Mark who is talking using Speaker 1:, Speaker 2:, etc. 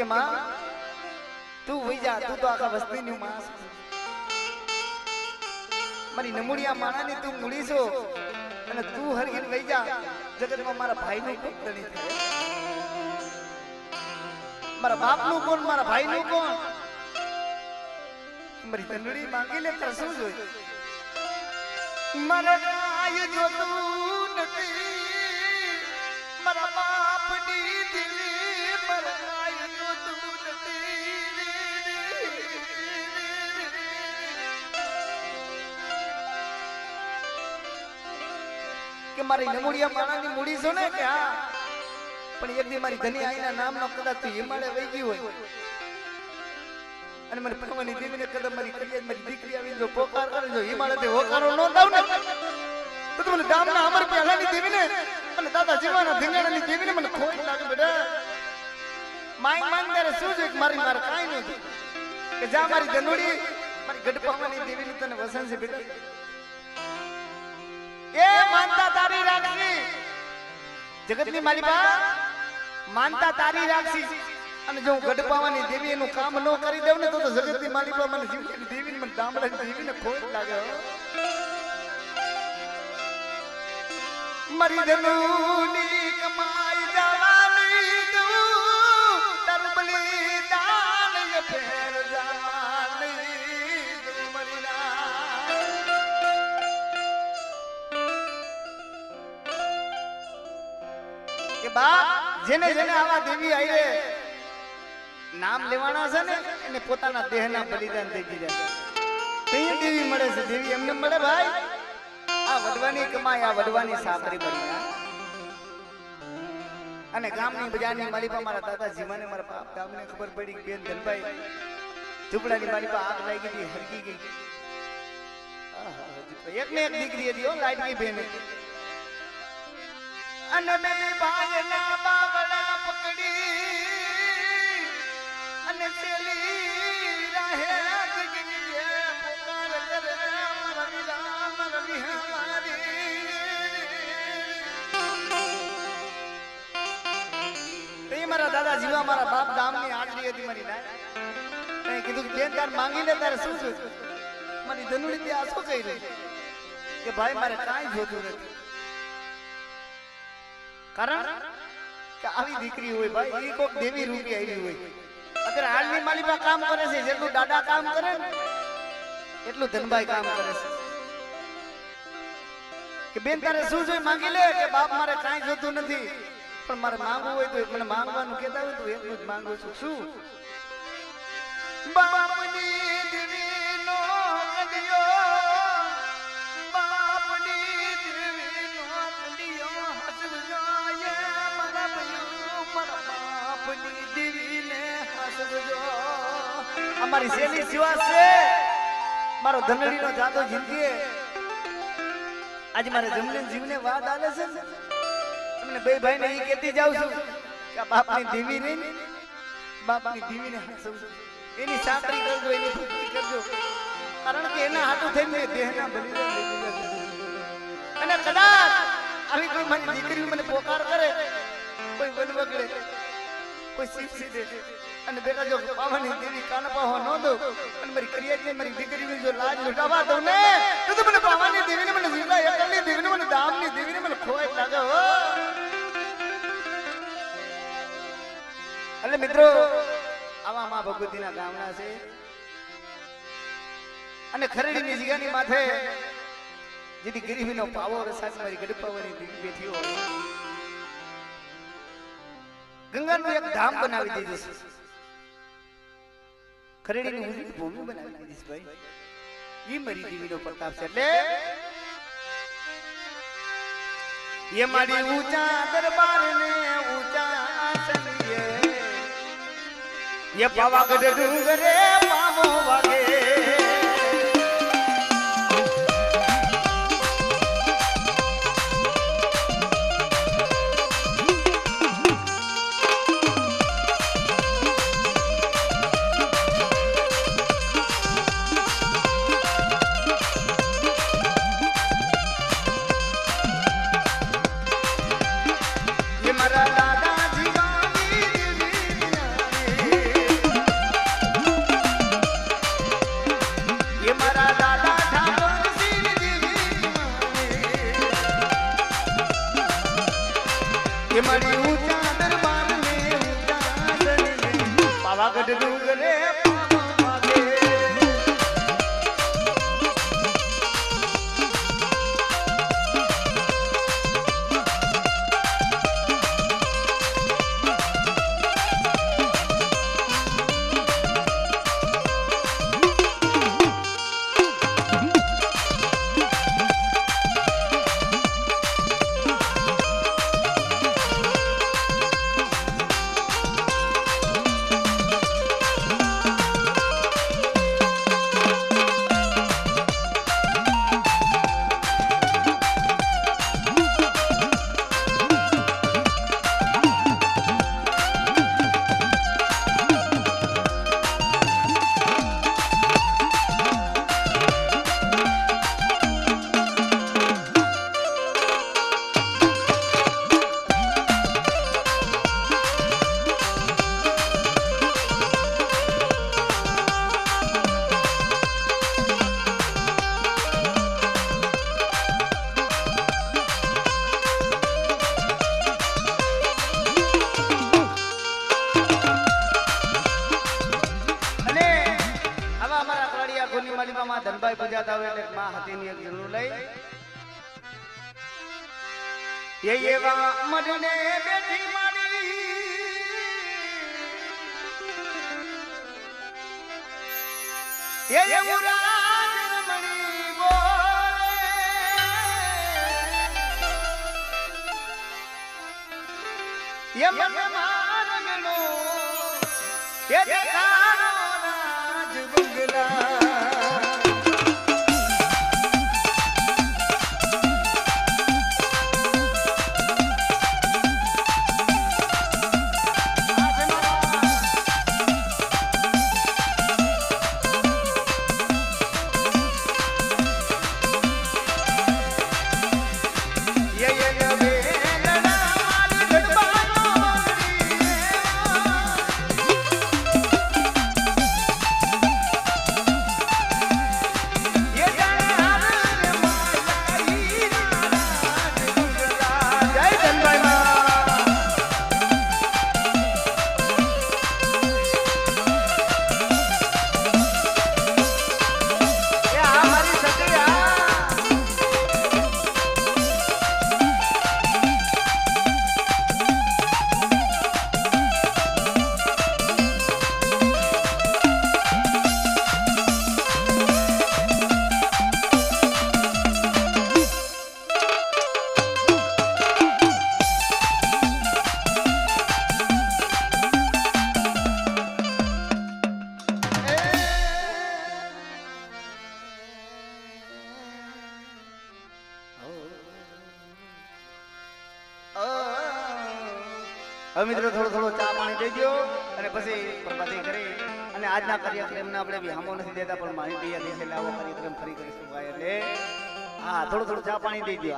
Speaker 1: કે માં, તું વહી જા, તું તો આખા વસ્તીની માં છે. મારી નમુડિયા માણાની તું મૂડી છો અને તું હરગીન વહી જા. જગતમાં મારા ભાઈનું કોણ ધણી થાય મારા બાપનું કોણ, મારા ભાઈનું કોણ? મારી તંડળી માંગી લે તારે શું જોઈએ મારા ગાય જોતું નથી મારી નમુડિયા માણાની મૂડી છો ને કે હા પણ એક દી મારી ધની આઈના નામનો કદાચ તું હિમાલય વહી ગઈ હોય. અને મને ભગવાનની દીવીને કદમ મારી કરી મારી દીકરી આવી જો પોકાર કરે, જો હિમાલયથી હોકારો ન દાવ ને. તો તમને મને ગામના અમર પહેલાની દેવીને અને દાદા જીવાના ધીંગાણાની દેવીને મને ખોઈ લાગે બેટા. માંગ માંગ તારે શું છે મારી મારે કાંઈ નહીં કે જા મારી ધનુડી, મારી ગઢપાવાની દેવીની તને વસન છે બેટા. એ માનતા તારી રાખી જગતની માલિકા માનતા તારી રાખી અને જો ગઢપાવાની દેવી એનું કામ ન કરી દઉં ને તો જગતની બા મને જીવની દેવી મને દામડાની દેવીને ખોટ લાગે. મરી ધનુની કમાઈ જવાની કે બાપ જેને જેને આવા દેવી આવીએ નામ લેવાના છે ને, એને પોતાના દેહના બલિદાન થઈ દીધા કઈ દેવી મળે છે દેવી, એમને મળે ભાઈ. આ વડવાની કમાઈ, આ વડવાની સાબરી બની અને ગામની બજારની મારી પાસે મારા દાદાજી મને મારા બાપ ગામને ખબર પડી કે બેન ધનભાઈ, ઝૂંપડાની મારી પાસે આગ લાગી ગઈ હરકી ગઈ. એક ને એક દીકરી હતી હો ગઈ બેન હતી. અને મારા દાદા મારા બાપ ગામની હાજરી હતી મારી કીધું કે, બેન, તાર માંગી શું જોઈતું મારી ધનુડી ત્યાં શું કહી રહી? કે ભાઈ, મારે કાંઈ જોતું નથી. કારણ કે આવી દીકરી હોય ભાઈ એ કોક દેવી રૂપી આવી હોય. અત્યારે હાલની માલિકા કામ કરે છે, જેટલું દાદા કામ કરે ને, એટલું ધનભાઈ કામ કરે છે. કે બેન, તારે શું જોઈ માંગી લે? કે બાપ મારે કાંઈ જોતું નથી. પણ મારે માંગવું હોય તો મને માંગવાનું કહેતા હોય તો એટલું જ માંગુ છું. શું? બાપની બાપની દીવીને હસજો અમારી સેલી સિવા છે? મારો ધનડીનો જાદો જિંદગી આજે મારે જમલીન જીવને વાત આલે છે તમને બે ભાઈને ઈ કહેતી જાઉં છું કે બાપની દેવી બાપની દીવીને હસવજો. એની સાંકળી કરજો એની ભક્તિ કરજો. કારણ કે એના હાથું થઈને દેહના બલિદાન અને કદાચ આવી કોઈ મારી દીકરી મને પોકાર કરે, કોઈ વનવગડે અને મિત્રો, આવા માં ભગવતીના ગામડા છે. અને ખરેડીની જગ્યાની માથે જેથી ગરીબીનો પાવો રસાસ મારી ગડપાવાની બેઠી હોય. ગંગાનું એક ધામ બનાવી દીધું છે. ખરેડીની ઊંડી ભૂમિ બનાવી દીધી છે ભાઈ. એ મારી દેવીનો પ્રતાપ છે. એટલે એ મારી ઊંચા દરબાર ને ઊંચા આસન એ પાવાગઢ ડુંગરે મામો વાગે. એ મારી ઊંચા દરબાર ને ઊંચા પાવાગઢ યાદ હોય એટલે માં હતીની એક જરૂર લઈ. એ એવા મરને બેઠી મારી. એ મુરાદ રમણી બોલે. એ મને મારગણો એ દેખાડો રાજ બંગલા. હવે મિત્રો, થોડો થોડો ચા પાણી દઈ દો અને પછી પ્રભાતી કરી અને આજના કાર્યક્રમને આપણે વિહામો નથી દેતા, પણ માહિતી હતી એટલે આવો કાર્યક્રમ ફરી કરીશું. ભાઈ એટલે, હા, થોડું થોડું ચા પાણી દઈ દો